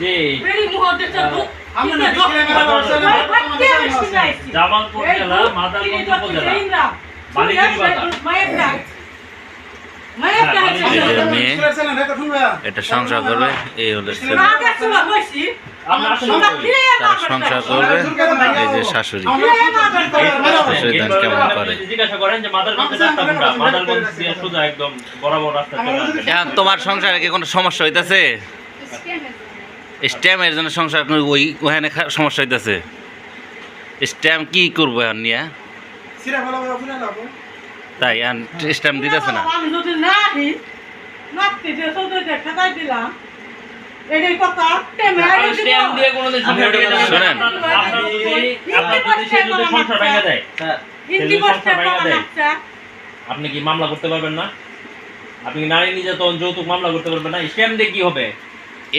জি। জামালপুর জেলা। মাদারগঞ্জ উপজেলা হ্যাঁ? এটা সংসার করবে এই হলো তারা সংসার করবে এই যে শাশুড়ি। শাশুড়ি ধান কেমন করে? আপনি জিজ্ঞাসা করেন যে মাদারগঞ্জের রাস্তা কোনটা? মাদারগঞ্জ দিয়ে সোজা একদম বরাবর রাস্তা চলে আসবে এখন তোমার সংসারে কি কোনো সমস্যা হইতাছে? স্ট্যামের জন্য সংসার ওই ওখানে সমস্যা হইতাছে। স্ট্যাম্প কি করব এখন নিয়ে। তাই এখন স্ট্যাম্প দিতেছে না? আপনি কি মামলা করতে পারবেন না? আপনি নারী নির্যাতন যৌতুক মামলা করতে পারবেন না? স্ট্যাম্প দিয়ে কি হবে?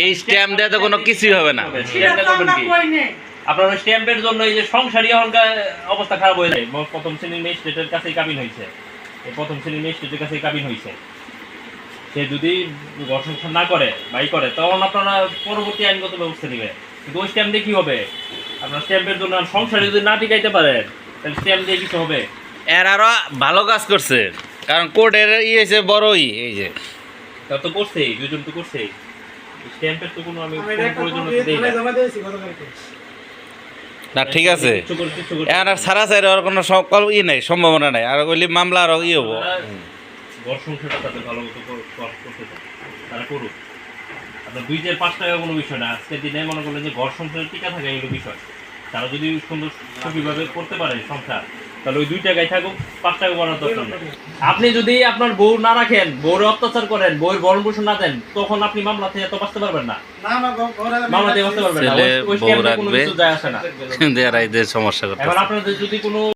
এই স্ট্যাম্প দিয়ে তো কোনো কিছুই হবে না। আপনার স্ট্যাম্পের জন্য এই যে সংসারী এখনকার অবস্থা খারাপ হয়ে যায়। প্রথম শ্রেণির ম্যাজিস্ট্রেটের কাছেই কাবিন হয়েছে। এই প্রথম শ্রেণির ম্যাজিস্ট্রেটের কাছেই কাবিন হয়েছে। সে যদি ঘর না করে বাই করে তখন আপনারা পরবর্তী আইনগত ব্যবস্থা নেবে। কিন্তু ওই স্ট্যাম্প দিয়ে কি হবে? আপনার স্ট্যাম্পের জন্য সংসারে যদি না টিকাইতে পারেন তাহলে স্ট্যাম্প দিয়ে কিছু হবে? এর আরও ভালো কাজ করছে। কারণ কোর্টের ই হয়েছে বড়ই এই যে। তা তো করছেই দুজন তো করছেই। স্ট্যাম্পের তো কোনো আমি প্রয়োজন দেই না। ঠিক আছে। এখন আর সারা সাইড আর কোনো সকল ই নাই সম্ভাবনা নাই। আর ওইলি মামলা আরও ই হব। ঘর সংসারটা তাদের ভালো মতো কর- কর- করতে তারা করুক। আপনার দুই চার পাঁচ টাকা কোনো বিষয় না। আজকের দিনে মনে করলেন যে ঘর সংসারের টিকা থাকে এগুলো বিষয়। তারা যদি সুন্দর সুখীভাবে করতে পারে সংসার তাহলে ওই দুই টাকায় থাকুক পাঁচ টাকা করার দরকার নেই। আপনি যদি আপনার বউ না রাখেন বউরে অত্যাচার করেন বউয়ের বরণ পোষণ না দেন তখন আপনি মামলা থেকে তো বাঁচতে পারবেন না। মামলা থেকে বাঁচতে পারবেন না। ওই- কোনো কিছু যায় আসে না। সমস্যা এবার আপনাদের যদি কোনো